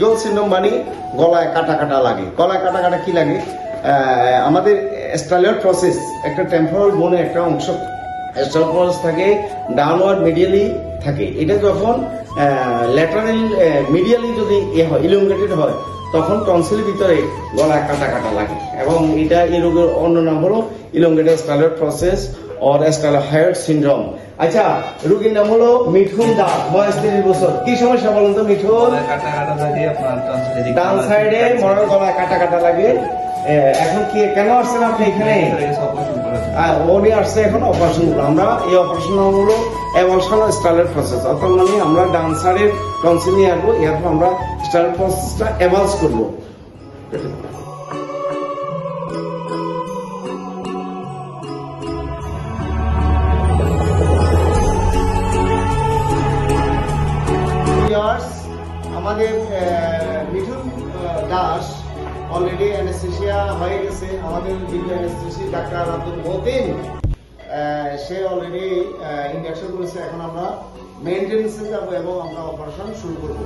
Eagle syndrome মানে গলায় কাটা কাটা লাগে। গলায় কাটা কাটা কি লাগে? আমাদের স্টাইলার প্রসেস একটা টেম্পোরাল বোনে একটা অংশ স্টাইলার প্রসেস থাকে ডাউনওয়ার্ড মিডিয়ালি থাকে। এটা যখন ল্যাটারাল মিডিয়ালি যদি এ হয় ইলুঙ্গেটেড হয়, তখন টনসিলের ভিতরে গলায় কাটা কাটা লাগে। এবং এটা এই রোগের অন্য নাম হলো elongated styloid process or styloid hyoid syndrome আচ্ছা রোগীর নাম হলো মিঠুন দাস বয়স তিরিশ বছর। কি সমস্যা বলুন তো মিঠুন? ডান সাইডে মরার গলায় কাটা কাটা লাগে। এখন কি কেন আসছেন আপনি এখানে? উনি আসছে এখন অপারেশন আমরা এই অপারেশন হলো এভালশন স্টাইলের প্রসেস অর্থাৎ মানে আমরা ডান সাইডের টনসিল নিয়ে আসব এরপর আমরা স্টাইল প্রসেসটা এভালস করব। দাস। অলরেডি অ্যানেস্থেশিয়া হয়ে গেছে। আমাদের যিনি অ্যানেস্থেশি ডাক্তার আব্দুল মতিন। সে অলরেডি ইনজেকশন করেছে। এখন আমরা মেনটেন্সে যাব এবং আমরা অপারেশন শুরু করব।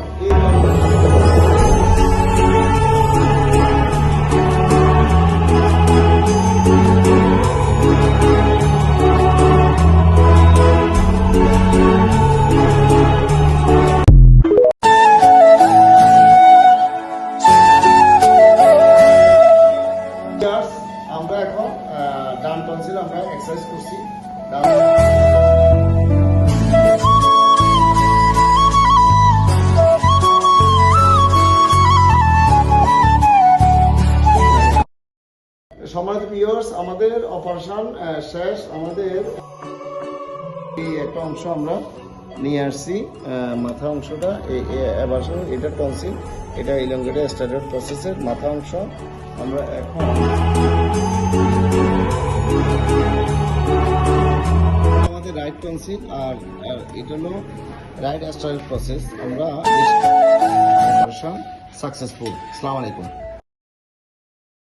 এখন ডান টনসিল আমরা এক্সারসাইজ করছি। সম্মানিত ভিউয়ার্স আমাদের অপারেশন শেষ। আমাদের এই একটা অংশ আমরা নিয়ে আসছি মাথা অংশটা এবার এটা টনসিল, এটা ইলঙ্গেটেড স্টার্টার প্রসেসের মাথা অংশ। আমরা এখন আমাদের রাইট টনসিল আর এটা হলো রাইট স্টাইল প্রসেস আমরা সাকসেসফুল আসসালামু আলাইকুম